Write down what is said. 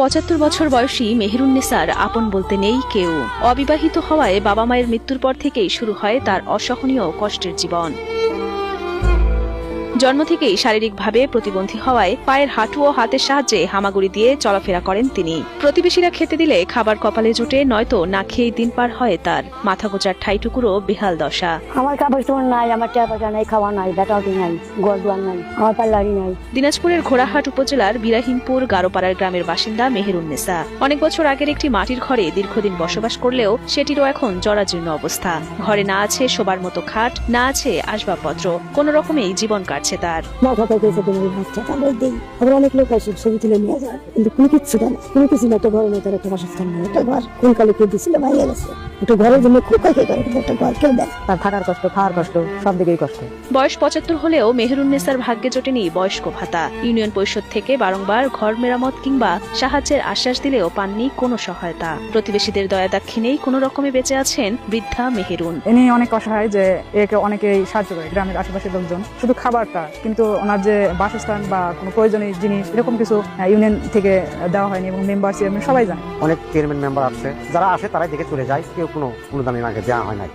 পঁচাত্তর বছর বয়সী মেহেরুন্নেসার আপন বলতে নেই কেউ। অবিবাহিত হওয়ায় বাবা মায়ের মৃত্যুর পর থেকেই শুরু হয় তার অসহনীয় কষ্টের জীবন। জন্ম থেকেই শারীরিকভাবে প্রতিবন্ধী হওয়ায় পায়ের হাঁটু ও হাতের সাহায্যে হামাগুড়ি দিয়ে চলাফেরা করেন তিনি। প্রতিবেশীরা খেতে দিলে খাবার কপালে জুটে নয়তো না খেয়েই দিন পার হয় তার। মাথা গোজার ঠাইটুকুরও বেহাল দশা। আমার কাপড় চোপড় নাই আমার টাকা পয়সা নাই খাওয়া নাই বেটাউটি নাই নাই আমার পাল্লারি নাই। দিনাজপুরের ঘোড়াহাট উপজেলার বিরাহিমপুর গারোপাড়ার গ্রামের বাসিন্দা মেহেরুন্নেসা অনেক বছর আগের একটি মাটির ঘরে দীর্ঘদিন বসবাস করলেও সেটিরও এখন জরাজীর্ণ অবস্থা। ঘরে না আছে শোবার মতো খাট না আছে আসবাবপত্র। কোন রকমেই জীবন কাটছে তার। মাথা থেকে এসে বাচ্চা তাদের দিই আবার অনেক লোক আসে ছবি তুলে নিয়ে যায় কিন্তু কোনো দেয় না। কোনো কিছু না একটা ঘর নেই তার একটা বাসস্থান নেই। একটা ঘর কোন কালে কেউ দিছিল ভাইয়া গেছে একটা ঘরের জন্য খুব কাকে করে একটা ঘর কেউ দেয় তার থাকার কষ্ট খাওয়ার কষ্ট সব দিকেই কষ্ট। বয়স পঁচাত্তর হলেও মেহেরুন্নেসার ভাগ্যে জোটেনি বয়স্ক ভাতা। ইউনিয়ন পরিষদ থেকে বারংবার ঘর মেরামত কিংবা সাহায্যের আশ্বাস দিলেও পাননি কোনো সহায়তা। প্রতিবেশীদের দয়া দাক্ষিণেই কোনো রকমে বেঁচে আছেন বৃদ্ধা মেহেরুন। ইনি অনেক অসহায় যে একে অনেকেই সাহায্য করে গ্রামের আশেপাশের লোকজন। শুধু খাবারটা কিন্তু ওনার যে বাসস্থান বা কোনো প্রয়োজনীয় জিনিস, এরকম কিছু ইউনিয়ন থেকে দেওয়া হয়নি এবং মেম্বার চেয়ারম্যান সবাই জানে। অনেক চেয়ারম্যান মেম্বার আছে। যারা আসে তারাই দেখে চলে যায়, কেউ কোনো অনুদানের আগে দেওয়া হয় নাই।